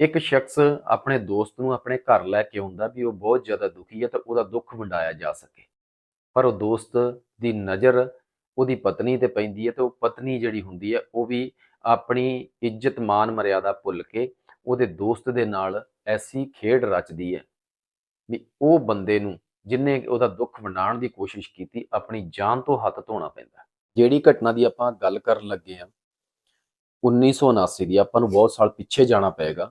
ਇੱਕ ਸ਼ਖਸ ਆਪਣੇ ਦੋਸਤ ਨੂੰ ਆਪਣੇ ਘਰ ਲੈ ਕੇ ਆਉਂਦਾ ਵੀ ਉਹ ਬਹੁਤ ਜ਼ਿਆਦਾ ਦੁਖੀ ਹੈ ਤਾਂ ਉਹਦਾ ਦੁੱਖ ਵੰਡਾਇਆ ਜਾ ਸਕੇ। ਪਰ ਉਹ ਦੋਸਤ ਦੀ ਨਜ਼ਰ ਉਹਦੀ ਪਤਨੀ ਤੇ ਪੈਂਦੀ ਹੈ ਤੇ ਉਹ ਪਤਨੀ ਜਿਹੜੀ ਹੁੰਦੀ ਹੈ ਉਹ ਵੀ ਆਪਣੀ ਇੱਜ਼ਤ ਮਾਨ ਮਰਿਆਦਾ ਭੁੱਲ ਕੇ ਉਹਦੇ ਦੋਸਤ ਦੇ ਨਾਲ ਐਸੀ ਖੇਡ ਰਚਦੀ ਹੈ ਵੀ ਉਹ ਬੰਦੇ ਨੂੰ ਜਿਨੇ ਉਹਦਾ ਦੁੱਖ ਵੰਡਾਉਣ ਦੀ ਕੋਸ਼ਿਸ਼ ਕੀਤੀ ਆਪਣੀ ਜਾਨ ਤੋਂ ਹੱਥ ਧੋਣਾ ਪੈਂਦਾ ਜਿਹੜੀ ਘਟਨਾ ਦੀ ਆਪਾਂ ਗੱਲ ਕਰਨ ਲੱਗੇ ਆ 1979 ਦੀ ਆਪਾਂ ਨੂੰ ਬਹੁਤ ਸਾਲ ਪਿੱਛੇ ਜਾਣਾ ਪਏਗਾ।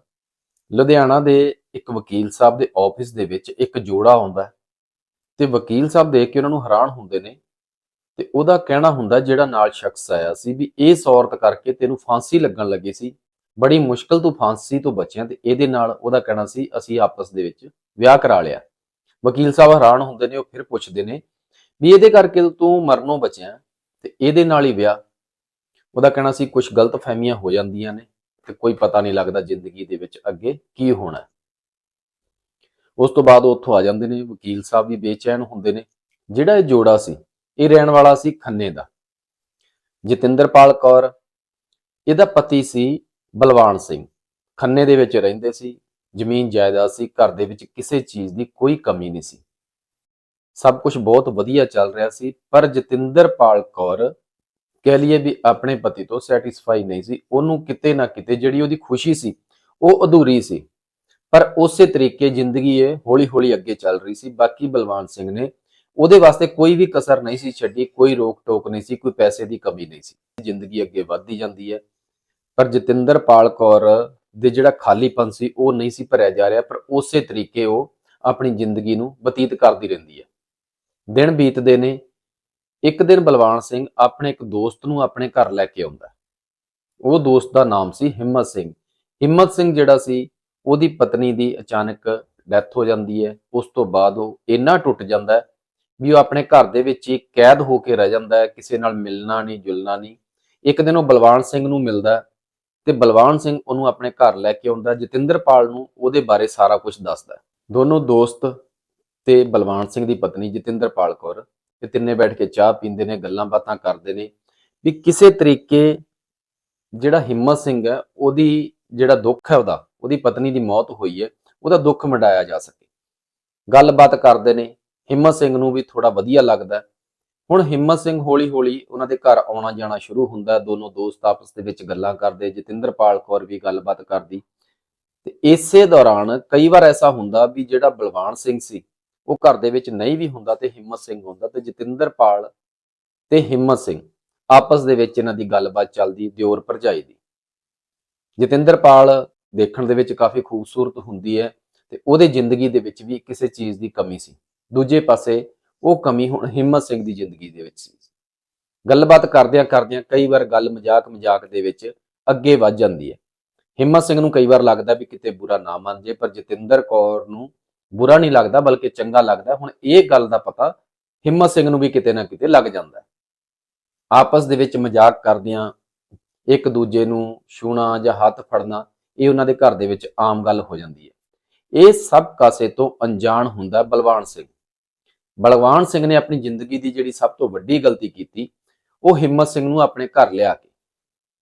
ਲੁਧਿਆਣਾ ਦੇ ਇੱਕ ਵਕੀਲ ਸਾਹਿਬ ਦੇ ਆਫਿਸ ਦੇ ਵਿੱਚ ਇੱਕ ਜੋੜਾ ਆਉਂਦਾ ਹੈ ਤੇ ਵਕੀਲ ਸਾਹਿਬ ਦੇਖ ਕੇ ਉਹਨਾਂ ਨੂੰ ਹੈਰਾਨ ਹੁੰਦੇ ਨੇ ਤੇ ਉਹਦਾ ਕਹਿਣਾ ਹੁੰਦਾ ਜਿਹੜਾ ਨਾਲ ਸ਼ਖਸ ਆਇਆ ਸੀ ਵੀ ਇਸ ਔਰਤ ਕਰਕੇ ਤੈਨੂੰ ਫਾਂਸੀ ਲੱਗਣ ਲੱਗੀ ਸੀ, ਬੜੀ ਮੁਸ਼ਕਲ ਤੋਂ ਫਾਂਸੀ ਤੋਂ ਬਚਿਆ ਤੇ ਇਹਦੇ ਨਾਲ ਉਹਦਾ ਕਹਿਣਾ ਸੀ, ਅਸੀਂ ਆਪਸ ਦੇ ਵਿੱਚ ਵਿਆਹ ਕਰਾ ਲਿਆ। ਵਕੀਲ ਸਾਹਿਬ ਹੈਰਾਨ ਹੁੰਦੇ ਨੇ, ਉਹ ਫਿਰ ਪੁੱਛਦੇ ਨੇ ਵੀ ਇਹਦੇ ਕਰਕੇ ਤੂੰ ਮਰਨੋਂ ਬਚਿਆ ਤੇ ਇਹਦੇ ਨਾਲ ਹੀ ਵਿਆਹ। ਉਹਦਾ ਕਹਿਣਾ ਸੀ ਕੁਝ ਗਲਤ ਫਹਿਮੀਆਂ ਹੋ ਜਾਂਦੀਆਂ ਨੇ। ਤੇ ਕੋਈ ਪਤਾ ਨਹੀਂ ਲੱਗਦਾ ਜ਼ਿੰਦਗੀ ਦੇ ਵਿੱਚ ਅੱਗੇ ਕੀ ਹੋਣਾ। ਉਸ ਤੋਂ ਬਾਅਦ ਉਹ ਉੱਥੋਂ ਆ ਜਾਂਦੇ ਨੇ, ਵਕੀਲ ਸਾਹਿਬ ਵੀ ਬੇਚੈਨ ਹੁੰਦੇ ਨੇ। ਜਿਹੜਾ ਇਹ ਜੋੜਾ ਸੀ, ਇਹ ਰਹਿਣ ਵਾਲਾ ਸੀ ਖੰਨੇ ਦਾ। ਜਤਿੰਦਰਪਾਲ ਕੌਰ, ਇਹਦਾ ਪਤੀ ਸੀ ਬਲਵਾਨ ਸਿੰਘ। ਖੰਨੇ ਦੇ ਵਿੱਚ ਰਹਿੰਦੇ ਸੀ, ਜ਼ਮੀਨ ਜਾਇਦਾਦ ਸੀ, ਘਰ ਦੇ ਵਿੱਚ ਕਿਸੇ ਚੀਜ਼ ਦੀ ਕੋਈ ਕਮੀ ਨਹੀਂ ਸੀ। ਸਭ ਕੁਝ ਬਹੁਤ ਵਧੀਆ ਚੱਲ ਰਿਹਾ ਸੀ, ਪਰ ਜਤਿੰਦਰਪਾਲ ਕੌਰ ਕਹਿ ਲਈਏ ਵੀ ਆਪਣੇ ਪਤੀ ਤੋਂ ਸੈਟੀਸਫਾਈ ਨਹੀਂ ਸੀ, ਉਹਨੂੰ ਕਿਤੇ ਨਾ ਕਿਤੇ ਜਿਹੜੀ ਉਹਦੀ ਖੁਸ਼ੀ ਸੀ, ਉਹ ਅਧੂਰੀ ਸੀ। ਪਰ ਉਸੇ ਤਰੀਕੇ ਜ਼ਿੰਦਗੀ ਇਹ ਹੌਲੀ-ਹੌਲੀ ਅੱਗੇ ਚੱਲ ਰਹੀ ਸੀ। ਬਾਕੀ ਬਲਵਾਨ ਸਿੰਘ ਨੇ ਉਹਦੇ ਵਾਸਤੇ ਕੋਈ ਵੀ ਕਸਰ ਨਹੀਂ ਸੀ ਛੱਡੀ, ਕੋਈ ਰੋਕ ਟੋਕ ਨਹੀਂ ਸੀ, ਕੋਈ ਪੈਸੇ ਦੀ ਕਮੀ ਨਹੀਂ ਸੀ। ਜ਼ਿੰਦਗੀ ਅੱਗੇ ਵੱਧਦੀ ਜਾਂਦੀ ਹੈ। ਪਰ ਜਤਿੰਦਰਪਾਲ ਕੌਰ ਦੇ ਜਿਹੜਾ ਖਾਲੀਪਨ ਸੀ, ਉਹ ਨਹੀਂ ਸੀ ਭਰਿਆ ਜਾ ਰਿਹਾ, ਪਰ ਉਸੇ ਤਰੀਕੇ ਉਹ ਆਪਣੀ ਜ਼ਿੰਦਗੀ ਨੂੰ ਬਤੀਤ ਕਰਦੀ ਰਹਿੰਦੀ ਹੈ। ਦਿਨ ਬੀਤਦੇ ਨੇ ਇੱਕ ਦਿਨ ਬਲਵਾਨ ਸਿੰਘ ਆਪਣੇ ਇੱਕ ਦੋਸਤ ਨੂੰ ਆਪਣੇ ਘਰ ਲੈ ਕੇ ਆਉਂਦਾ। ਉਹ ਦੋਸਤ ਦਾ ਨਾਮ ਸੀ ਹਿੰਮਤ ਸਿੰਘ। ਹਿੰਮਤ ਸਿੰਘ ਜਿਹੜਾ ਸੀ, ਉਹਦੀ ਪਤਨੀ ਦੀ ਅਚਾਨਕ ਡੈਥ ਹੋ ਜਾਂਦੀ ਹੈ। ਉਸ ਤੋਂ ਬਾਅਦ ਉਹ ਇੰਨਾ ਟੁੱਟ ਜਾਂਦਾ ਵੀ ਉਹ ਆਪਣੇ ਘਰ ਦੇ ਵਿੱਚ ਹੀ ਕੈਦ ਹੋ ਕੇ ਰਹਿ ਜਾਂਦਾ ਹੈ, ਕਿਸੇ ਨਾਲ ਮਿਲਣਾ ਨਹੀਂ, ਜੁਲਣਾ ਨਹੀਂ। ਇੱਕ ਦਿਨ ਉਹ ਬਲਵਾਨ ਸਿੰਘ ਨੂੰ ਮਿਲਦਾ ਹੈ ਤੇ ਬਲਵਾਨ ਸਿੰਘ ਉਹਨੂੰ ਆਪਣੇ ਘਰ ਲੈ ਕੇ ਆਉਂਦਾ ਹੈ। ਜਤਿੰਦਰਪਾਲ ਨੂੰ ਉਹਦੇ ਬਾਰੇ ਸਾਰਾ ਕੁਝ ਦੱਸਦਾ ਦੋਨੋਂ ਦੋਸਤ ਤੇ ਬਲਵਾਨ ਸਿੰਘ ਦੀ ਪਤਨੀ ਜਤਿੰਦਰਪਾਲ ਕੌਰ ਤੇ ਤਿੰਨੇ ਬੈਠ ਕੇ ਚਾਹ ਪੀਂਦੇ ਨੇ, ਗੱਲਾਂ ਬਾਤਾਂ ਕਰਦੇ ਨੇ। ਵੀ ਕਿਸੇ ਤਰੀਕੇ ਜਿਹੜਾ ਹਿੰਮਤ ਸਿੰਘ ਹੈ, ਉਹਦੀ ਜਿਹੜਾ ਦੁੱਖ ਹੈ ਉਹਦਾ, ਉਹਦੀ ਪਤਨੀ ਦੀ ਮੌਤ ਹੋਈ ਹੈ, ਉਹਦਾ ਦੁੱਖ ਮਿਟਾਇਆ ਜਾ ਸਕੇ। ਗੱਲਬਾਤ ਕਰਦੇ ਨੇ, ਹਿੰਮਤ ਸਿੰਘ ਨੂੰ ਵੀ ਥੋੜਾ ਵਧੀਆ ਲੱਗਦਾ ਹੁਣ ਹਿੰਮਤ ਸਿੰਘ ਹੌਲੀ-ਹੌਲੀ ਉਹਨਾਂ ਦੇ ਘਰ ਆਉਣਾ ਜਾਣਾ ਸ਼ੁਰੂ ਹੁੰਦਾ ਦੋਨੋਂ ਦੋਸਤ ਆਪਸ ਦੇ ਵਿੱਚ ਗੱਲਾਂ ਕਰਦੇ, ਜਤਿੰਦਰਪਾਲ ਕੌਰ ਵੀ ਗੱਲਬਾਤ ਕਰਦੀ। ਤੇ ਇਸੇ ਦੌਰਾਨ ਕਈ ਵਾਰ ਐਸਾ ਹੁੰਦਾ ਵੀ ਜਿਹੜਾ ਬਲਵਾਨ ਸਿੰਘ ਸੀ ਉਹ ਘਰ ਦੇ ਵਿੱਚ ਨਹੀਂ ਵੀ ਹੁੰਦਾ ਤੇ ਹਿੰਮਤ ਸਿੰਘ ਹੁੰਦਾ ਤੇ ਜਤਿੰਦਰਪਾਲ ਤੇ ਹਿੰਮਤ ਸਿੰਘ ਆਪਸ ਦੇ ਵਿੱਚ ਇਹਨਾਂ ਦੀ ਗੱਲਬਾਤ ਚੱਲਦੀ, ਦਿਓਰ ਭਰਜਾਈ ਦੀ। ਜਤਿੰਦਰਪਾਲ ਦੇਖਣ ਦੇ ਵਿੱਚ ਕਾਫੀ ਖੂਬਸੂਰਤ ਹੁੰਦੀ ਹੈ ਤੇ ਉਹਦੇ ਜ਼ਿੰਦਗੀ ਦੇ ਵਿੱਚ ਵੀ ਕਿਸੇ ਚੀਜ਼ ਦੀ ਕਮੀ ਸੀ। ਦੂਜੇ ਪਾਸੇ ਉਹ ਕਮੀ ਹੁਣ ਹਿੰਮਤ ਸਿੰਘ ਦੀ ਜ਼ਿੰਦਗੀ ਦੇ ਵਿੱਚ ਸੀ। ਗੱਲਬਾਤ ਕਰਦਿਆਂ ਕਰਦਿਆਂ ਕਈ ਵਾਰ ਗੱਲ ਮਜ਼ਾਕ ਮਜ਼ਾਕ ਦੇ ਵਿੱਚ ਅੱਗੇ ਵੱਧ ਜਾਂਦੀ ਹੈ। ਹਿੰਮਤ ਸਿੰਘ ਨੂੰ ਕਈ ਵਾਰ ਲੱਗਦਾ ਵੀ ਕਿਤੇ ਬੁਰਾ ਨਾ ਮੰਨ ਜੇ ਪਰ ਜਤਿੰਦਰ ਕੌਰ ਨੂੰ ਬੁਰਾ ਨਹੀਂ ਲੱਗਦਾ, ਬਲਕਿ ਚੰਗਾ ਲੱਗਦਾ। ਹੁਣ ਇਹ ਗੱਲ ਦਾ ਪਤਾ ਹਿੰਮਤ ਸਿੰਘ ਨੂੰ ਵੀ ਕਿਤੇ ਨਾ ਕਿਤੇ ਲੱਗ ਜਾਂਦਾ ਆਪਸ ਦੇ ਵਿੱਚ ਮਜ਼ਾਕ ਕਰਦਿਆਂ ਇੱਕ ਦੂਜੇ ਨੂੰ ਛੂਣਾ ਜਾਂ ਹੱਥ ਫੜਨਾ, ਇਹ ਉਹਨਾਂ ਦੇ ਘਰ ਦੇ ਵਿੱਚ ਆਮ ਗੱਲ ਹੋ ਜਾਂਦੀ ਹੈ। ਇਹ ਸਭ ਕਾਸੇ ਤੋਂ ਅਣਜਾਣ ਹੁੰਦਾ ਬਲਵਾਨ ਸਿੰਘ। ਬਲਵਾਨ ਸਿੰਘ ਨੇ ਆਪਣੀ ਜ਼ਿੰਦਗੀ ਦੀ ਜਿਹੜੀ ਸਭ ਤੋਂ ਵੱਡੀ ਗਲਤੀ ਕੀਤੀ, ਉਹ ਹਿੰਮਤ ਸਿੰਘ ਨੂੰ ਆਪਣੇ ਘਰ ਲਿਆ ਕੇ।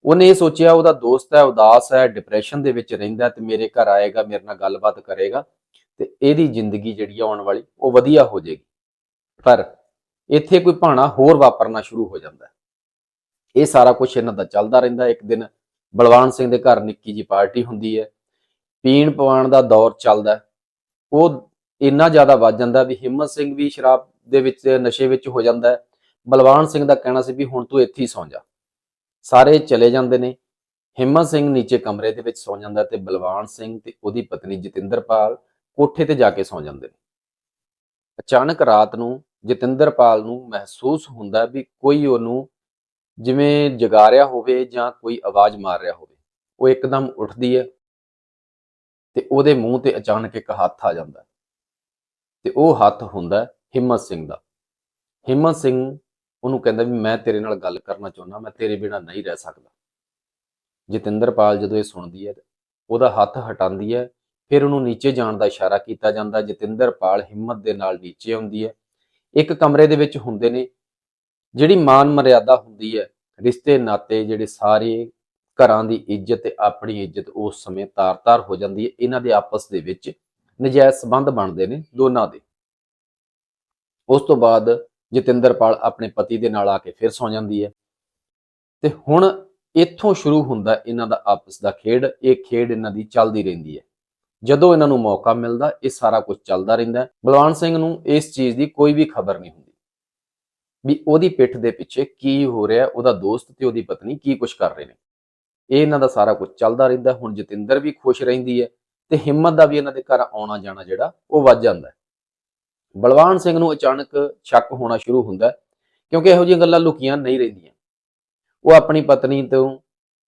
ਉਹਨੇ ਇਹ ਸੋਚਿਆ, ਉਹਦਾ ਦੋਸਤ ਹੈ, ਉਦਾਸ ਹੈ ਡਿਪਰੈਸ਼ਨ ਦੇ ਵਿੱਚ ਰਹਿੰਦਾ ਤੇ ਮੇਰੇ ਘਰ ਆਏਗਾ, ਮੇਰੇ ਨਾਲ ਗੱਲਬਾਤ ਕਰੇਗਾ। ਤੇ ਇਹਦੀ ਜ਼ਿੰਦਗੀ ਜਿਹੜੀ ਆਉਣ ਵਾਲੀ, ਉਹ ਵਧੀਆ ਹੋ ਜਾਏਗੀ। ਪਰ ਇੱਥੇ ਕੋਈ ਭਾਣਾ ਹੋਰ ਵਾਪਰਨਾ ਸ਼ੁਰੂ ਹੋ ਜਾਂਦਾ ਇਹ ਸਾਰਾ ਕੁਝ ਇਹਨਾਂ ਦਾ ਚੱਲਦਾ ਰਹਿੰਦਾ ਇੱਕ ਦਿਨ ਬਲਵਾਨ ਸਿੰਘ ਦੇ ਘਰ ਨਿੱਕੀ ਜੀ ਪਾਰਟੀ ਹੁੰਦੀ ਹੈ। ਪੀਣ ਪਵਾਣ ਦਾ ਦੌਰ ਚੱਲਦਾ ਉਹ ਇੰਨਾ ਜ਼ਿਆਦਾ ਵੱਧ ਜਾਂਦਾ ਵੀ ਹਿੰਮਤ ਸਿੰਘ ਵੀ ਸ਼ਰਾਬ ਦੇ ਵਿੱਚ, ਨਸ਼ੇ ਵਿੱਚ ਹੋ ਜਾਂਦਾ ਹੈ। ਬਲਵਾਨ ਸਿੰਘ ਦਾ ਕਹਿਣਾ ਸੀ ਵੀ ਹੁਣ ਤੂੰ ਇੱਥੇ ਹੀ ਸੌਂ ਜਾ। ਸਾਰੇ ਚਲੇ ਜਾਂਦੇ ਨੇ। ਹਿੰਮਤ ਸਿੰਘ ਨੀਚੇ ਕਮਰੇ ਦੇ ਵਿੱਚ ਸੌਂ ਜਾਂਦਾ ਤੇ ਬਲਵਾਨ ਸਿੰਘ ਤੇ ਉਹਦੀ ਪਤਨੀ ਜਤਿੰਦਰਪਾਲ ਕੋਠੇ ਤੇ ਜਾ ਕੇ ਸੌਂ ਜਾਂਦੇ ਨੇ ਅਚਾਨਕ ਰਾਤ ਨੂੰ ਜਤਿੰਦਰਪਾਲ ਨੂੰ ਮਹਿਸੂਸ ਹੁੰਦਾ ਵੀ ਕੋਈ ਉਹਨੂੰ ਜਿਵੇਂ ਜਗਾ ਰਿਹਾ ਹੋਵੇ ਜਾਂ ਕੋਈ ਆਵਾਜ਼ ਮਾਰ ਰਿਹਾ ਹੋਵੇ, ਉਹ ਇੱਕਦਮ ਉੱਠਦੀ ਹੈ ਤੇ ਉਹਦੇ ਮੂੰਹ ਤੇ ਅਚਾਨਕ ਇੱਕ ਹੱਥ ਆ ਜਾਂਦਾ ਹੈ। ਤੇ ਉਹ ਹੱਥ ਹੁੰਦਾ ਹਿੰਮਤ ਸਿੰਘ ਦਾ ਹਿੰਮਤ ਸਿੰਘ ਉਹਨੂੰ ਕਹਿੰਦਾ ਵੀ ਮੈਂ ਤੇਰੇ ਨਾਲ ਗੱਲ ਕਰਨਾ ਚਾਹੁੰਦਾ, ਮੈਂ ਤੇਰੇ ਬਿਨਾ ਨਹੀਂ ਰਹਿ ਸਕਦਾ ਜਤਿੰਦਰਪਾਲ ਜਦੋਂ ਇਹ ਸੁਣਦੀ ਹੈ, ਉਹਦਾ ਹੱਥ ਹਟਾਉਂਦੀ ਹੈ ਫਿਰ ਉਹਨੂੰ ਨੀਚੇ ਜਾਣ ਦਾ ਇਸ਼ਾਰਾ ਕੀਤਾ ਜਾਂਦਾ ਜਤਿੰਦਰਪਾਲ ਹਿੰਮਤ ਦੇ ਨਾਲ ਨੀਚੇ ਆਉਂਦੀ ਹੈ। ਇੱਕ ਕਮਰੇ ਦੇ ਵਿੱਚ ਹੁੰਦੇ ਨੇ, ਜਿਹੜੀ ਮਾਨ ਮਰਿਆਦਾ ਹੁੰਦੀ ਹੈ, ਰਿਸ਼ਤੇ, ਨਾਤੇ ਜਿਹੜੇ ਸਾਰੇ ਘਰਾਂ ਦੀ ਇੱਜ਼ਤ ਤੇ ਆਪਣੀ ਇੱਜ਼ਤ ਉਸ ਸਮੇਂ ਤਾਰ-ਤਾਰ ਹੋ ਜਾਂਦੀ ਹੈ। ਇਹਨਾਂ ਦੇ ਆਪਸ ਦੇ ਵਿੱਚ ਨਜਾਇਜ਼ ਸਬੰਧ ਬਣਦੇ ਨੇ ਦੋਨਾਂ ਦੇ। ਉਸ ਤੋਂ ਬਾਅਦ ਜਤਿੰਦਰਪਾਲ ਆਪਣੇ ਪਤੀ ਦੇ ਨਾਲ ਆ ਕੇ ਫਿਰ ਸੌ ਜਾਂਦੀ ਹੈ। ਤੇ ਹੁਣ ਇੱਥੋਂ ਸ਼ੁਰੂ ਹੁੰਦਾ ਇਹਨਾਂ ਦਾ ਆਪਸ ਦਾ ਖੇਡ। ਇਹ ਖੇਡ ਇਹਨਾਂ ਦੀ ਚੱਲਦੀ ਰਹਿੰਦੀ ਹੈ। ਜਦੋਂ ਇਹਨਾਂ ਨੂੰ ਮੌਕਾ ਮਿਲਦਾ, ਇਹ ਸਾਰਾ ਕੁਝ ਚੱਲਦਾ ਰਹਿੰਦਾ ਹੈ। ਬਲਵਾਨ ਸਿੰਘ ਨੂੰ ਇਸ ਚੀਜ਼ ਦੀ ਕੋਈ ਵੀ ਖਬਰ ਨਹੀਂ ਹੁੰਦੀ। ਵੀ ਉਹਦੀ ਪਿੱਠ ਦੇ ਪਿੱਛੇ ਕੀ ਹੋ ਰਿਹਾ, ਉਹਦਾ ਦੋਸਤ ਤੇ ਉਹਦੀ ਪਤਨੀ ਕੀ ਕੁਝ ਕਰ ਰਹੇ ਨੇ। ਇਹ ਇਹਨਾਂ ਦਾ ਸਾਰਾ ਕੁਝ ਚੱਲਦਾ ਰਹਿੰਦਾ ਹੁਣ ਜਤਿੰਦਰ ਵੀ ਖੁਸ਼ ਰਹਿੰਦੀ ਹੈ ਤੇ ਹਿੰਮਤ ਦਾ ਵੀ ਇਹਨਾਂ ਦੇ ਘਰ ਆਉਣਾ ਜਾਣਾ ਜਿਹੜਾ, ਉਹ ਵੱਧ ਜਾਂਦਾ ਬਲਵਾਨ ਸਿੰਘ ਨੂੰ ਅਚਾਨਕ ਸ਼ੱਕ ਹੋਣਾ ਸ਼ੁਰੂ ਹੁੰਦਾ ਕਿਉਂਕਿ ਇਹੋ ਜਿਹੀਆਂ ਗੱਲਾਂ ਲੁਕੀਆਂ ਨਹੀਂ ਰਹਿੰਦੀਆਂ। ਉਹ ਆਪਣੀ ਪਤਨੀ ਤੋਂ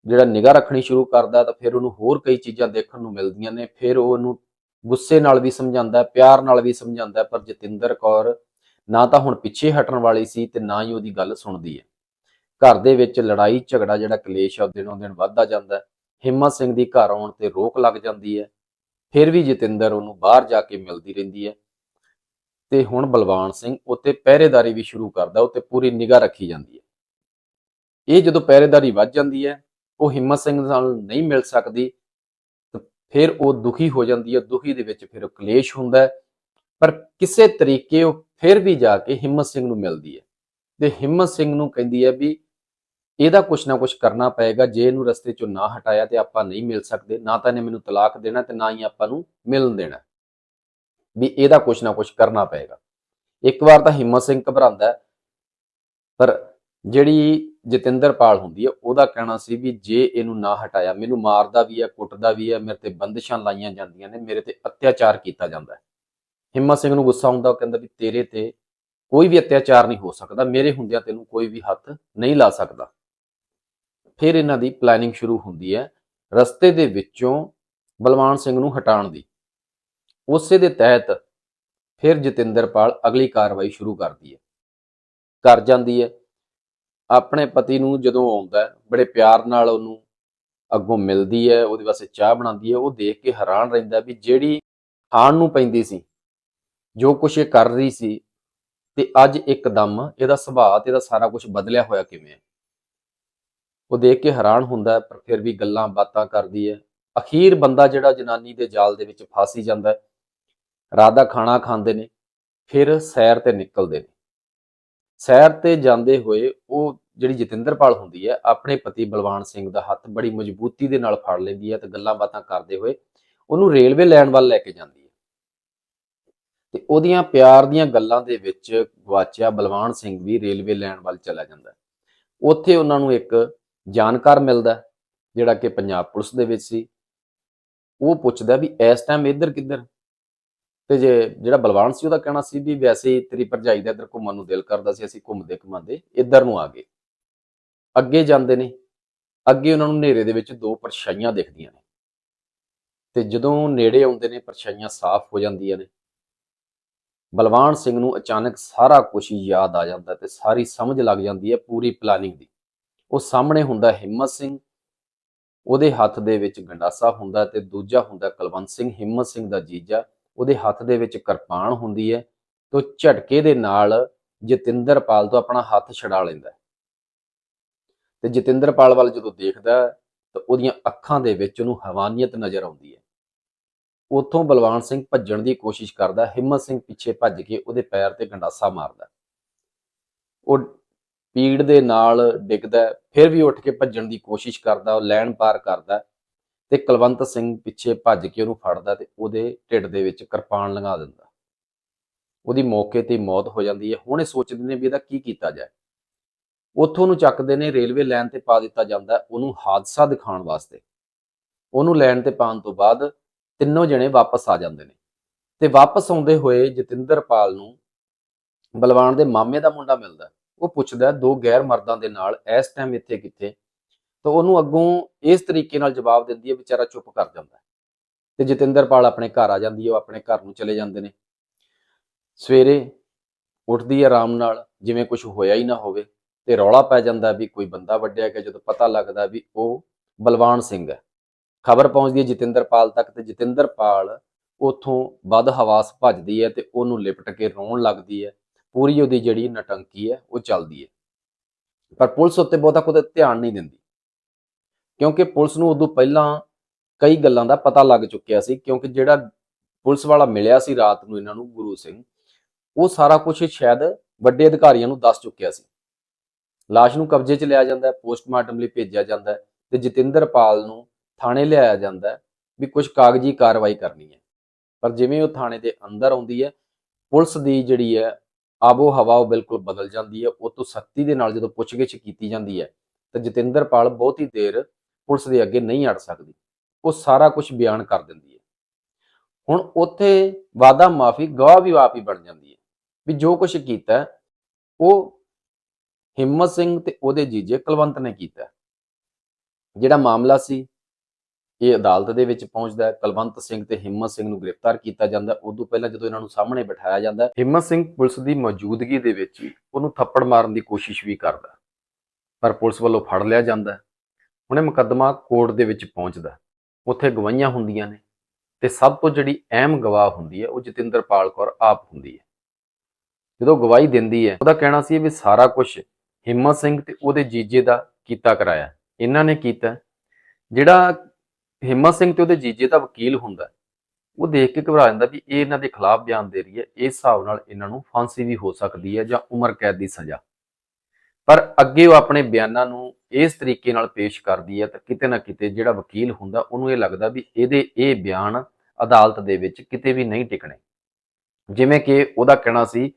ਜਿਹੜਾ ਨਿਗਾਹ ਰੱਖਣੀ ਸ਼ੁਰੂ ਕਰਦਾ ਤਾਂ ਫਿਰ ਉਹਨੂੰ ਹੋਰ ਕਈ ਚੀਜ਼ਾਂ ਦੇਖਣ ਨੂੰ ਮਿਲਦੀਆਂ ਨੇ, ਫਿਰ ਉਹ ਉਹਨੂੰ ਗੁੱਸੇ ਨਾਲ ਵੀ ਸਮਝਾਉਂਦਾ, ਪਿਆਰ ਨਾਲ ਵੀ ਸਮਝਾਉਂਦਾ, ਪਰ ਜਤਿੰਦਰ ਕੌਰ ਨਾ ਤਾਂ ਹੁਣ ਪਿੱਛੇ ਹਟਣ ਵਾਲੀ ਸੀ ਤੇ ਨਾ ਹੀ ਉਹਦੀ ਗੱਲ ਸੁਣਦੀ ਹੈ। ਘਰ ਦੇ ਵਿੱਚ ਲੜਾਈ, ਝਗੜਾ ਜਿਹੜਾ ਕਲੇਸ਼ ਆ, ਉਹ ਦਿਨੋਂ ਦਿਨ ਵੱਧਦਾ ਜਾਂਦਾ ਹਿੰਮਤ ਸਿੰਘ ਦੀ ਘਰ ਆਉਣ ਤੇ ਰੋਕ ਲੱਗ ਜਾਂਦੀ ਹੈ। ਫਿਰ ਵੀ ਜਤਿੰਦਰ ਉਹਨੂੰ ਬਾਹਰ ਜਾ ਕੇ ਮਿਲਦੀ ਰਹਿੰਦੀ ਹੈ ਤੇ ਹੁਣ ਬਲਵਾਨ ਸਿੰਘ ਉੱਤੇ ਪਹਿਰੇਦਾਰੀ ਵੀ ਸ਼ੁਰੂ ਕਰਦਾ ਉੱਤੇ ਪੂਰੀ ਨਿਗਾਹ ਰੱਖੀ ਜਾਂਦੀ ਹੈ। ਇਹ ਜਦੋਂ ਪਹਿਰੇਦਾਰੀ ਵੱਧ ਜਾਂਦੀ ਹੈ ਉਹ ਹਿੰਮਤ ਸਿੰਘ ਨਾਲ ਨਹੀਂ ਮਿਲ ਸਕਦੀ ਫਿਰ ਉਹ ਦੁਖੀ ਹੋ ਜਾਂਦੀ ਹੈ, ਦੁਖੀ ਦੇ ਵਿੱਚ ਫਿਰ ਕਲੇਸ਼ ਹੁੰਦਾ ਪਰ ਕਿਸੇ ਤਰੀਕੇ ਉਹ ਫਿਰ ਵੀ ਜਾ ਕੇ ਹਿੰਮਤ ਸਿੰਘ ਨੂੰ ਮਿਲਦੀ ਹੈ। ਤੇ ਹਿੰਮਤ ਸਿੰਘ ਨੂੰ ਕਹਿੰਦੀ ਹੈ ਵੀ ਇਹਦਾ ਕੁਛ ਨਾ ਕੁਛ ਕਰਨਾ ਪਏਗਾ, ਜੇ ਇਹਨੂੰ ਰਸਤੇ ਚੋਂ ਨਾ ਹਟਾਇਆ ਤੇ ਆਪਾਂ ਨਹੀਂ ਮਿਲ ਸਕਦੇ, ਨਾ ਤਾਂ ਇਹਨੇ ਮੈਨੂੰ ਤਲਾਕ ਦੇਣਾ ਤੇ ਨਾ ਹੀ ਆਪਾਂ ਨੂੰ ਮਿਲਣ ਦੇਣਾ। ਵੀ ਇਹਦਾ ਕੁਛ ਨਾ ਕੁਛ ਕਰਨਾ ਪਏਗਾ। ਇੱਕ ਵਾਰ ਤਾਂ ਹਿੰਮਤ ਸਿੰਘ ਘਬਰਾਉਂਦਾ ਪਰ ਜਿਹੜੀ ਜਤਿੰਦਰਪਾਲ ਹੁੰਦੀ ਹੈ, ਉਹਦਾ ਕਹਿਣਾ ਸੀ ਵੀ ਜੇ ਇਹਨੂੰ ਨਾ ਹਟਾਇਆ, ਮੈਨੂੰ ਮਾਰਦਾ ਵੀ ਹੈ, ਕੁੱਟਦਾ ਵੀ ਹੈ, ਮੇਰੇ ਤੇ ਬੰਦਿਸ਼ਾਂ ਲਾਈਆਂ ਜਾਂਦੀਆਂ ਨੇ, ਮੇਰੇ ਤੇ ਅਤਿਆਚਾਰ ਕੀਤਾ ਜਾਂਦਾ ਹੈ। ਹਿੰਮਤ ਸਿੰਘ ਨੂੰ ਗੁੱਸਾ ਹੁੰਦਾ, ਉਹ ਕਹਿੰਦਾ ਵੀ ਤੇਰੇ ਤੇ ਕੋਈ ਵੀ ਅਤਿਆਚਾਰ ਨਹੀਂ ਹੋ ਸਕਦਾ, ਮੇਰੇ ਹੁੰਦਿਆਂ ਤੈਨੂੰ ਕੋਈ ਵੀ ਹੱਥ ਨਹੀਂ ਲਾ ਸਕਦਾ। ਫਿਰ ਇਹਨਾਂ ਦੀ ਪਲੈਨਿੰਗ ਸ਼ੁਰੂ ਹੁੰਦੀ ਹੈ, ਰਸਤੇ ਦੇ ਵਿੱਚੋਂ ਬਲਵਾਨ ਸਿੰਘ ਨੂੰ ਹਟਾਉਣ ਦੀ। ਉਸੇ ਦੇ ਤਹਿਤ ਫਿਰ ਜਤਿੰਦਰਪਾਲ ਅਗਲੀ ਕਾਰਵਾਈ ਸ਼ੁਰੂ ਕਰਦੀ ਹੈ। ਕਰ ਜਾਂਦੀ ਹੈ ਆਪਣੇ ਪਤੀ ਨੂੰ ਜਦੋਂ ਆਉਂਦਾ ਬੜੇ ਪਿਆਰ ਨਾਲ ਉਹਨੂੰ ਅੱਗੋਂ ਮਿਲਦੀ ਹੈ, ਉਹਦੇ ਵਾਸਤੇ ਚਾਹ ਬਣਾਉਂਦੀ ਹੈ, ਉਹ ਦੇਖ ਕੇ ਹੈਰਾਨ ਰਹਿੰਦਾ ਵੀ ਜਿਹੜੀ ਖਾਣ ਨੂੰ ਪੈਂਦੀ ਸੀ, ਜੋ ਕੁਛ ਇਹ ਕਰ ਰਹੀ ਸੀ, ਤੇ ਅੱਜ ਇੱਕਦਮ ਇਹਦਾ ਸੁਭਾਅ ਤੇ ਇਹਦਾ ਸਾਰਾ ਕੁਝ ਬਦਲਿਆ ਹੋਇਆ ਕਿਵੇਂ ਹੈ? ਉਹ ਦੇਖ ਕੇ ਹੈਰਾਨ ਹੁੰਦਾ ਪਰ ਫਿਰ ਵੀ ਗੱਲਾਂ ਬਾਤਾਂ ਕਰਦੀ ਹੈ। ਅਖੀਰ ਬੰਦਾ ਜਿਹੜਾ ਜਨਾਨੀ ਦੇ ਜਾਲ ਦੇ ਵਿੱਚ ਫਸ ਹੀ ਜਾਂਦਾ ਹੈ ਖਾਣਾ ਖਾਂਦੇ ਨੇ, ਫਿਰ ਸੈਰ ਤੇ ਨਿਕਲਦੇ ਨੇ। ਸੈਰ ਤੇ ਜਾਂਦੇ ਹੋਏ ਉਹ ਜਿਹੜੀ ਜਤਿੰਦਰਪਾਲ ਹੁੰਦੀ ਹੈ, ਆਪਣੇ ਪਤੀ ਬਲਵਾਨ ਸਿੰਘ ਦਾ ਹੱਥ ਬੜੀ ਮਜ਼ਬੂਤੀ ਦੇ ਨਾਲ ਫੜ ਲੈਂਦੀ ਹੈ ਤੇ ਗੱਲਾਂ ਬਾਤਾਂ ਕਰਦੇ ਹੋਏ ਉਹਨੂੰ ਰੇਲਵੇ ਲੈਣ ਵੱਲ ਲੈ ਕੇ ਜਾਂਦੀ ਹੈ। ਤੇ ਉਹਦੀਆਂ ਪਿਆਰ ਦੀਆਂ ਗੱਲਾਂ ਦੇ ਵਿੱਚ ਗਵਾਚਿਆ ਬਲਵਾਨ ਸਿੰਘ ਵੀ ਰੇਲਵੇ ਲੈਣ ਵੱਲ ਚਲਾ ਜਾਂਦਾ ਉੱਥੇ ਉਹਨਾਂ ਨੂੰ ਇੱਕ ਜਾਣਕਾਰ ਮਿਲਦਾ ਜਿਹੜਾ ਕਿ ਪੰਜਾਬ ਪੁਲਿਸ ਦੇ ਵਿੱਚ ਸੀ। ਉਹ ਪੁੱਛਦਾ ਵੀ ਇਸ ਟਾਈਮ ਇੱਧਰ ਕਿੱਧਰ? ਤੇ ਜੇ ਜਿਹੜਾ ਬਲਵਾਨ ਸੀ ਉਹਦਾ ਕਹਿਣਾ ਸੀ ਵੀ ਵੈਸੇ ਹੀ ਤੇਰੀ ਭਰਜਾਈ ਦਾ ਇੱਧਰ ਘੁੰਮਣ ਨੂੰ ਦਿਲ ਕਰਦਾ ਸੀ, ਅਸੀਂ ਘੁੰਮਦੇ ਘੁੰਮਾਉਂਦੇ ਇੱਧਰ ਨੂੰ ਆ ਗਏ। ਅੱਗੇ ਜਾਂਦੇ ਨੇ, ਅੱਗੇ ਉਹਨਾਂ ਨੂੰ ਹਨੇਰੇ ਦੇ ਵਿੱਚ ਦੋ ਪਰਛਾਈਆਂ ਦਿਖਦੀਆਂ ਨੇ। ਤੇ ਜਦੋਂ ਨੇੜੇ ਆਉਂਦੇ ਨੇ, ਪਰਛਾਈਆਂ ਸਾਫ਼ ਹੋ ਜਾਂਦੀਆਂ ਨੇ। ਬਲਵਾਨ ਸਿੰਘ ਨੂੰ ਅਚਾਨਕ ਸਾਰਾ ਕੁਝ ਯਾਦ ਆ ਜਾਂਦਾ ਤੇ ਸਾਰੀ ਸਮਝ ਲੱਗ ਜਾਂਦੀ ਹੈ ਪੂਰੀ ਪਲਾਨਿੰਗ ਦੀ। ਉਹ ਸਾਹਮਣੇ ਹੁੰਦਾ ਹਿੰਮਤ ਸਿੰਘ, ਉਹਦੇ ਹੱਥ ਦੇ ਵਿੱਚ ਗੰਡਾਸਾ ਹੁੰਦਾ ਤੇ ਦੂਜਾ ਹੁੰਦਾ ਕੁਲਵੰਤ ਸਿੰਘ, ਹਿੰਮਤ ਸਿੰਘ ਦਾ ਜੀਜਾ ਉਹਦੇ ਹੱਥ ਦੇ ਵਿੱਚ ਕਿਰਪਾਨ ਹੁੰਦੀ ਹੈ ਤੋਂ ਝਟਕੇ ਦੇ ਨਾਲ ਜਤਿੰਦਰਪਾਲ ਤੋਂ ਆਪਣਾ ਹੱਥ ਛਡਾ ਲੈਂਦਾ ਹੈ। ਤੇ ਜਤਿੰਦਰਪਾਲ ਵੱਲ ਜਦੋਂ ਦੇਖਦਾ ਤਾਂ ਉਹਦੀਆਂ ਅੱਖਾਂ ਦੇ ਵਿੱਚ ਉਹਨੂੰ ਹਵਾਨੀਅਤ ਨਜ਼ਰ ਆਉਂਦੀ ਹੈ। ਉੱਥੋਂ ਬਲਵਾਨ ਸਿੰਘ ਭੱਜਣ ਦੀ ਕੋਸ਼ਿਸ਼ ਕਰਦਾ ਹਿੰਮਤ ਸਿੰਘ ਪਿੱਛੇ ਭੱਜ ਕੇ ਉਹਦੇ ਪੈਰ ਤੇ ਗੰਡਾਸਾ ਮਾਰਦਾ ਉਹ ਪੀੜ ਦੇ ਨਾਲ ਡਿੱਗਦਾ ਫਿਰ ਵੀ ਉੱਠ ਕੇ ਭੱਜਣ ਦੀ ਕੋਸ਼ਿਸ਼ ਕਰਦਾ, ਉਹ ਲੈਣ ਪਾਰ ਕਰਦਾ ਤੇ ਕੁਲਵੰਤ ਸਿੰਘ ਪਿੱਛੇ ਭੱਜ ਕੇ ਉਹਨੂੰ ਫੜਦਾ ਤੇ ਉਹਦੇ ਢਿੱਡ ਦੇ ਵਿੱਚ ਕਿਰਪਾਨ ਲੰਘਾ ਦਿੰਦਾ। ਉਹਦੀ ਮੌਕੇ ਤੇ ਮੌਤ ਹੋ ਜਾਂਦੀ ਹੈ। ਹੁਣ ਇਹ ਸੋਚਦੇ ਨੇ ਵੀ ਇਹਦਾ ਕੀ ਕੀਤਾ ਜਾਏ। ਉੱਥੋਂ ਨੂੰ ਚੱਕਦੇ ਨੇ, ਰੇਲਵੇ ਲਾਈਨ ਤੇ ਪਾ ਦਿੱਤਾ ਜਾਂਦਾ ਉਹਨੂੰ ਹਾਦਸਾ ਦਿਖਾਉਣ ਵਾਸਤੇ। ਉਹਨੂੰ ਲੈਣ ਤੇ ਪਾਉਣ ਤੋਂ ਬਾਅਦ ਤਿੰਨੋਂ ਜਣੇ ਵਾਪਸ ਆ ਜਾਂਦੇ ਨੇ। ਤੇ ਵਾਪਸ ਆਉਂਦੇ ਹੋਏ ਜਤਿੰਦਰਪਾਲ ਨੂੰ ਬਲਵਾਨ ਦੇ ਮਾਮੇ ਦਾ ਮੁੰਡਾ ਮਿਲਦਾ ਉਹ ਪੁੱਛਦਾ ਦੋ ਗੈਰ ਮਰਦਾਂ ਦੇ ਨਾਲ ਇਸ ਟਾਈਮ ਇੱਥੇ ਕਿੱਥੇ? ਤਾਂ ਉਹਨੂੰ ਅੱਗੋਂ ਇਸ ਤਰੀਕੇ ਨਾਲ ਜਵਾਬ ਦਿੰਦੀ ਹੈ, ਵਿਚਾਰਾ ਚੁੱਪ ਕਰ ਜਾਂਦਾ ਹੈ। ਤੇ ਜਤਿੰਦਰਪਾਲ ਆਪਣੇ ਘਰ ਆ ਜਾਂਦੀ ਹੈ, ਉਹ ਆਪਣੇ ਘਰ ਨੂੰ ਚਲੇ ਜਾਂਦੇ ਨੇ। ਸਵੇਰੇ ਉੱਠਦੀ ਹੈ ਆਰਾਮ ਨਾਲ, ਜਿਵੇਂ ਕੁਝ ਹੋਇਆ ਹੀ ਨਾ ਹੋਵੇ, ਤੇ ਰੌਲਾ ਪੈ ਜਾਂਦਾ ਵੀ ਕੋਈ ਬੰਦਾ ਵੱਡਿਆ ਗਿਆ, ਜਦੋਂ ਪਤਾ ਲੱਗਦਾ ਵੀ ਉਹ ਬਲਵਾਨ ਸਿੰਘ ਹੈ। ਖਬਰ ਪਹੁੰਚਦੀ ਹੈ ਜਤਿੰਦਰਪਾਲ ਤੱਕ ਤੇ ਜਤਿੰਦਰਪਾਲ ਉਥੋਂ ਵੱਧ ਹਵਾਸ ਭੱਜਦੀ ਹੈ ਤੇ ਉਹਨੂੰ ਲਿਪਟ ਕੇ ਰੋਣ ਲੱਗਦੀ ਹੈ। ਪੂਰੀ ਉਹਦੀ ਜਿਹੜੀ ਨਟੰਕੀ ਹੈ, ਉਹ ਚੱਲਦੀ ਹੈ। ਪਰ ਪੁਲਿਸ ਉੱਤੇ ਬਹੁਤਾ ਕੋਈ ਧਿਆਨ ਨਹੀਂ ਦਿੰਦੀ। ਕਿਉਂਕਿ ਪੁਲਿਸ ਨੂੰ ਉਦੋਂ ਪਹਿਲਾਂ ਕਈ ਗੱਲਾਂ ਦਾ ਪਤਾ ਲੱਗ ਚੁੱਕਿਆ ਸੀ, ਕਿਉਂਕਿ ਜਿਹੜਾ ਪੁਲਿਸ ਵਾਲਾ ਮਿਲਿਆ ਸੀ ਰਾਤ ਨੂੰ ਇਹਨਾਂ ਨੂੰ, ਗੁਰੂ ਸਿੰਘ, ਉਹ ਸਾਰਾ ਕੁਝ ਸ਼ਾਇਦ ਵੱਡੇ ਅਧਿਕਾਰੀਆਂ ਨੂੰ ਦੱਸ ਚੁੱਕਿਆ ਸੀ। ਲਾਸ਼ ਨੂੰ ਕਬਜ਼ੇ 'ਚ ਲਿਆ ਜਾਂਦਾ ਹੈ, ਪੋਸਟਮਾਰਟਮ ਲਈ ਭੇਜਿਆ ਜਾਂਦਾ ਹੈ ਤੇ ਜਤਿੰਦਰਪਾਲ ਨੂੰ ਥਾਣੇ ਲਿਆਇਆ ਜਾਂਦਾ ਹੈ ਵੀ ਕੁਝ ਕਾਗਜ਼ੀ ਕਾਰਵਾਈ ਕਰਨੀ ਹੈ। ਪਰ ਜਿਵੇਂ ਉਹ ਥਾਣੇ ਦੇ ਅੰਦਰ ਆਉਂਦੀ ਹੈ, ਪੁਲਿਸ ਦੀ ਜਿਹੜੀ ਹੈ ਆਬੋ ਹਵਾ ਉਹ ਬਿਲਕੁਲ ਬਦਲ ਜਾਂਦੀ ਹੈ, ਉਹ ਤੋਂ ਸਖਤੀ ਦੇ ਨਾਲ ਜਦੋਂ ਪੁੱਛਗਿੱਛ ਕੀਤੀ ਜਾਂਦੀ ਹੈ, ਤਾਂ ਜਤਿੰਦਰਪਾਲ ਬਹੁਤੀ ਦੇਰ ਪੁਲਿਸ ਦੇ ਅੱਗੇ ਨਹੀਂ ਅੜ ਸਕਦੀ। ਉਹ ਸਾਰਾ ਕੁਝ ਬਿਆਨ ਕਰ ਦਿੰਦੀ ਹੈ। ਹੁਣ ਉੱਥੇ ਵਾਦਾ ਮਾਫੀ, ਗਵਾਹ ਵੀ ਆਪ ਹੀ ਬਣ ਜਾਂਦੀ ਹੈ ਵੀ ਜੋ ਕੁਝ ਕੀਤਾ ਉਹ ਹਿੰਮਤ ਸਿੰਘ ਤੇ ਉਹਦੇ ਜੀਜੇ ਕੁਲਵੰਤ ਨੇ ਕੀਤਾ ਜਿਹੜਾ ਮਾਮਲਾ ਸੀ, ਇਹ ਅਦਾਲਤ ਦੇ ਵਿੱਚ ਪਹੁੰਚਦਾ ਹੈ। ਕੁਲਵੰਤ ਸਿੰਘ ਤੇ ਹਿੰਮਤ ਸਿੰਘ ਨੂੰ ਗ੍ਰਿਫਤਾਰ ਕੀਤਾ ਜਾਂਦਾ ਹੈ। ਉਦੋਂ ਪਹਿਲਾਂ ਜਦੋਂ ਇਹਨਾਂ ਨੂੰ ਸਾਹਮਣੇ ਬਿਠਾਇਆ ਜਾਂਦਾ ਹਿੰਮਤ ਸਿੰਘ ਪੁਲਿਸ ਦੀ ਮੌਜੂਦਗੀ ਦੇ ਵਿੱਚ ਉਹਨੂੰ ਥੱਪੜ ਮਾਰਨ ਦੀ ਕੋਸ਼ਿਸ਼ ਵੀ ਕਰਦਾ ਪਰ ਪੁਲਿਸ ਵੱਲੋਂ ਫੜ ਲਿਆ ਜਾਂਦਾ ਹੁਣ ਇਹ ਮੁਕੱਦਮਾ ਕੋਰਟ ਦੇ ਵਿੱਚ ਪਹੁੰਚਦਾ ਉੱਥੇ ਗਵਾਹੀਆਂ ਹੁੰਦੀਆਂ ਨੇ ਤੇ ਸਭ ਤੋਂ ਜਿਹੜੀ ਅਹਿਮ ਗਵਾਹ ਹੁੰਦੀ ਹੈ, ਉਹ ਜਤਿੰਦਰਪਾਲ ਕੌਰ ਆਪ ਹੁੰਦੀ ਹੈ। ਜਦੋਂ ਗਵਾਹੀ ਦਿੰਦੀ ਹੈ, ਉਹਦਾ ਕਹਿਣਾ ਸੀ ਵੀ ਸਾਰਾ ਕੁਝ ਹਿੰਮਤ ਸਿੰਘ ਤੇ ਉਹਦੇ ਜੀਜੇ ਦਾ ਕੀਤਾ ਕਰਾਇਆ। ਇਹਨਾਂ ਨੇ ਕੀਤਾ। ਜਿਹੜਾ ਹਿੰਮਤ ਸਿੰਘ ਤੇ ਉਹਦੇ ਜੀਜੇ ਦਾ ਵਕੀਲ ਹੁੰਦਾ ਉਹ ਦੇਖ ਕੇ ਘਬਰਾ ਜਾਂਦਾ ਵੀ ਇਹ ਇਹਨਾਂ ਦੇ ਖਿਲਾਫ ਬਿਆਨ ਦੇ ਰਹੀ ਹੈ। ਇਸ ਹਿਸਾਬ ਨਾਲ ਇਹਨਾਂ ਨੂੰ ਫਾਂਸੀ ਵੀ ਹੋ ਸਕਦੀ ਹੈ ਜਾਂ ਉਮਰ ਕੈਦ ਦੀ ਸਜ਼ਾ। ਪਰ ਅੱਗੇ ਉਹ ਆਪਣੇ ਬਿਆਨਾਂ ਨੂੰ ਇਸ ਤਰੀਕੇ ਨਾਲ ਪੇਸ਼ ਕਰਦੀ ਹੈ ਤਾਂ ਕਿਤੇ ਨਾ ਕਿਤੇ ਜਿਹੜਾ ਵਕੀਲ ਹੁੰਦਾ ਉਹਨੂੰ ਇਹ ਲੱਗਦਾ ਵੀ ਇਹਦੇ ਇਹ ਬਿਆਨ ਅਦਾਲਤ ਦੇ ਵਿੱਚ ਕਿਤੇ ਵੀ ਨਹੀਂ ਟਿਕਣੇ। ਜਿਵੇਂ ਕਿ ਉਹਦਾ ਕਹਿਣਾ ਸੀ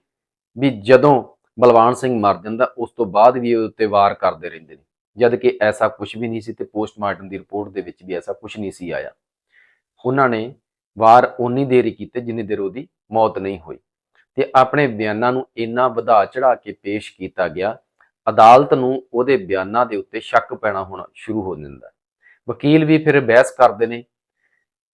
ਵੀ ਜਦੋਂ ਬਲਵਾਨ ਸਿੰਘ ਮਰ ਜਾਂਦਾ ਉਸ ਤੋਂ ਬਾਅਦ ਵੀ ਉਹਦੇ ਉੱਤੇ ਵਾਰ ਕਰਦੇ ਰਹਿੰਦੇ ਨੇ, ਜਦ ਕਿ ਐਸਾ ਕੁਝ ਵੀ ਨਹੀਂ ਸੀ ਤੇ ਪੋਸਟਮਾਰਟਮ ਦੀ ਰਿਪੋਰਟ ਦੇ ਵਿੱਚ ਵੀ ਐਸਾ ਕੁਝ ਨਹੀਂ ਸੀ ਆਇਆ। ਉਹਨਾਂ ਨੇ ਵਾਰ ਉਨੀ ਦੇਰ ਹੀ ਕੀਤੇ ਜਿੰਨੀ ਦੇਰ ਉਹਦੀ ਮੌਤ ਨਹੀਂ ਹੋਈ ਤੇ ਆਪਣੇ ਬਿਆਨਾਂ ਨੂੰ ਇੰਨਾ ਵਧਾ ਚੜਾ ਕੇ ਪੇਸ਼ ਕੀਤਾ ਗਿਆ ਅਦਾਲਤ ਨੂੰ ਉਹਦੇ ਬਿਆਨਾਂ ਦੇ ਉੱਤੇ ਸ਼ੱਕ ਪੈਣਾ ਹੋਣਾ ਸ਼ੁਰੂ ਹੋ ਜਾਂਦਾ ਹੈ। ਵਕੀਲ ਵੀ ਫਿਰ ਬਹਿਸ ਕਰਦੇ ਨੇ।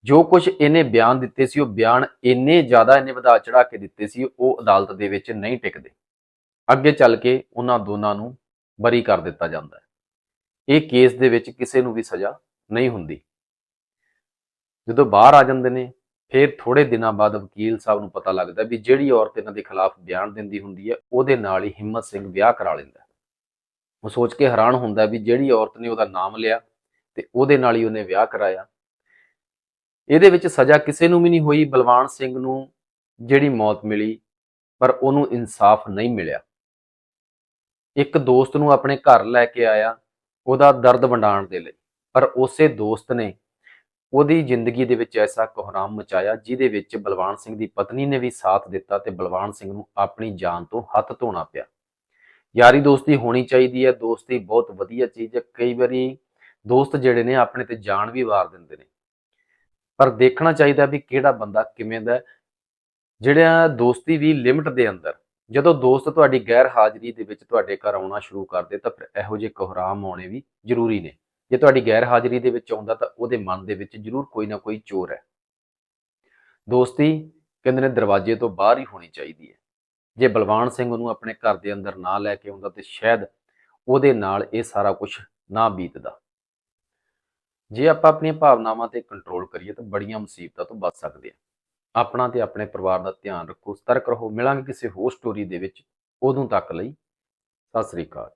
ਜੋ ਕੁਝ ਇਹਨੇ ਬਿਆਨ ਦਿੱਤੇ ਸੀ, ਉਹ ਬਿਆਨ ਇੰਨੇ ਜ਼ਿਆਦਾ ਇਹਨੇ ਵਧਾ ਚੜਾ ਕੇ ਦਿੱਤੇ ਸੀ, ਉਹ ਅਦਾਲਤ ਦੇ ਵਿੱਚ ਨਹੀਂ ਟਿਕਦੇ। ਅੱਗੇ ਚੱਲ ਕੇ ਉਹਨਾਂ ਦੋਨਾਂ ਨੂੰ ਬਰੀ ਕਰ ਦਿੱਤਾ ਜਾਂਦਾ ਹੈ। ਇਹ ਕੇਸ ਦੇ ਵਿੱਚ ਕਿਸੇ ਨੂੰ ਵੀ ਸਜ਼ਾ ਨਹੀਂ ਹੁੰਦੀ। ਜਦੋਂ ਬਾਹਰ ਆ ਜਾਂਦੇ ਨੇ, ਫਿਰ ਥੋੜੇ ਦਿਨਾਂ ਬਾਅਦ ਵਕੀਲ ਸਾਹਿਬ ਨੂੰ ਪਤਾ ਲੱਗਦਾ ਵੀ ਜਿਹੜੀ ਔਰਤ ਇਹਨਾਂ ਦੇ ਖਿਲਾਫ ਬਿਆਨ ਦਿੰਦੀ ਹੁੰਦੀ ਹੈ, ਉਹਦੇ ਨਾਲ ਹੀ ਹਿੰਮਤ ਸਿੰਘ ਵਿਆਹ ਕਰਾ ਲੈਂਦਾ ਉਹ ਸੋਚ ਕੇ ਹੈਰਾਨ ਹੁੰਦਾ ਵੀ ਜਿਹੜੀ ਔਰਤ ਨੇ ਉਹਦਾ ਨਾਮ ਲਿਆ ਤੇ ਉਹਦੇ ਨਾਲ ਹੀ ਉਹਨੇ ਵਿਆਹ ਕਰਾਇਆ। ਇਹਦੇ ਵਿੱਚ ਸਜ਼ਾ ਕਿਸੇ ਨੂੰ ਵੀ ਨਹੀਂ ਹੋਈ, ਬਲਵਾਨ ਸਿੰਘ ਨੂੰ ਜਿਹੜੀ ਮੌਤ ਮਿਲੀ, ਪਰ ਉਹਨੂੰ ਇਨਸਾਫ ਨਹੀਂ ਮਿਲਿਆ। ਇੱਕ ਦੋਸਤ ਨੂੰ ਆਪਣੇ ਘਰ ਲੈ ਕੇ ਆਇਆ, ਉਹਦਾ ਦਰਦ ਵੰਡਾਉਣ ਦੇ ਲਈ, ਪਰ ਉਸੇ ਦੋਸਤ ਨੇ ਉਹਦੀ ਜ਼ਿੰਦਗੀ ਦੇ ਵਿੱਚ ਐਸਾ ਕੋਹਰਾਮ ਮਚਾਇਆ ਜਿਹਦੇ ਵਿੱਚ ਬਲਵਾਨ ਸਿੰਘ ਦੀ ਪਤਨੀ ਨੇ ਵੀ ਸਾਥ ਦਿੱਤਾ ਤੇ ਬਲਵਾਨ ਸਿੰਘ ਨੂੰ ਆਪਣੀ ਜਾਨ ਤੋਂ ਹੱਥ ਧੋਣਾ ਪਿਆ। ਯਾਰੀ ਦੋਸਤੀ ਹੋਣੀ ਚਾਹੀਦੀ ਹੈ, ਦੋਸਤੀ ਬਹੁਤ ਵਧੀਆ ਚੀਜ਼ ਹੈ। ਕਈ ਵਾਰੀ ਦੋਸਤ ਜਿਹੜੇ ਨੇ ਆਪਣੇ ਤੇ ਜਾਨ ਵੀ ਵਾਰ ਦਿੰਦੇ ਨੇ। ਪਰ ਦੇਖਣਾ ਚਾਹੀਦਾ ਵੀ ਕਿਹੜਾ ਬੰਦਾ ਕਿਵੇਂ ਦਾ ਜਿਹੜਾ ਦੋਸਤੀ ਵੀ ਲਿਮਟ ਦੇ ਅੰਦਰ, ਜਦੋਂ ਦੋਸਤ ਤੁਹਾਡੀ ਗੈਰ ਹਾਜ਼ਰੀ ਦੇ ਵਿੱਚ ਤੁਹਾਡੇ ਘਰ ਆਉਣਾ ਸ਼ੁਰੂ ਕਰਦੇ ਤਾਂ ਫਿਰ ਇਹੋ ਜਿਹੇ ਕੋਹਰਾਮ ਆਉਣੇ ਵੀ ਜ਼ਰੂਰੀ ਨੇ। ਜੇ ਤੁਹਾਡੀ ਗੈਰ ਹਾਜ਼ਰੀ ਦੇ ਵਿੱਚ ਆਉਂਦਾ ਤਾਂ ਉਹਦੇ ਮਨ ਦੇ ਵਿੱਚ ਜ਼ਰੂਰ ਕੋਈ ਨਾ ਕੋਈ ਚੋਰ ਹੈ। ਦੋਸਤੀ ਕਹਿੰਦੇ ਨੇ ਦਰਵਾਜ਼ੇ ਤੋਂ ਬਾਹਰ ਹੀ ਹੋਣੀ ਚਾਹੀਦੀ ਹੈ। ਜੇ ਬਲਵਾਨ ਸਿੰਘ ਉਹਨੂੰ ਆਪਣੇ ਘਰ ਦੇ ਅੰਦਰ ਨਾ ਲੈ ਕੇ ਆਉਂਦਾ ਤੇ ਸ਼ਾਇਦ ਉਹਦੇ ਨਾਲ ਇਹ ਸਾਰਾ ਕੁਝ ਨਾ ਬੀਤਦਾ। ਜੇ ਆਪਾਂ ਆਪਣੀਆਂ ਭਾਵਨਾਵਾਂ ਤੇ ਕੰਟਰੋਲ ਕਰੀਏ ਤਾਂ ਬੜੀਆਂ ਮੁਸੀਬਤਾਂ ਤੋਂ ਬਚ ਸਕਦੇ ਹਾਂ। ਆਪਣਾ ਤੇ ਆਪਣੇ ਪਰਿਵਾਰ ਦਾ ਧਿਆਨ ਰੱਖੋ ਸਤਰਕ ਰਹੋ। ਮਿਲਾਂਗੇ ਕਿਸੇ ਹੋਰ ਸਟੋਰੀ ਦੇ ਵਿੱਚ। ਉਦੋਂ ਤੱਕ ਲਈ ਸਤਿ ਸ੍ਰੀ ਅਕਾਲ।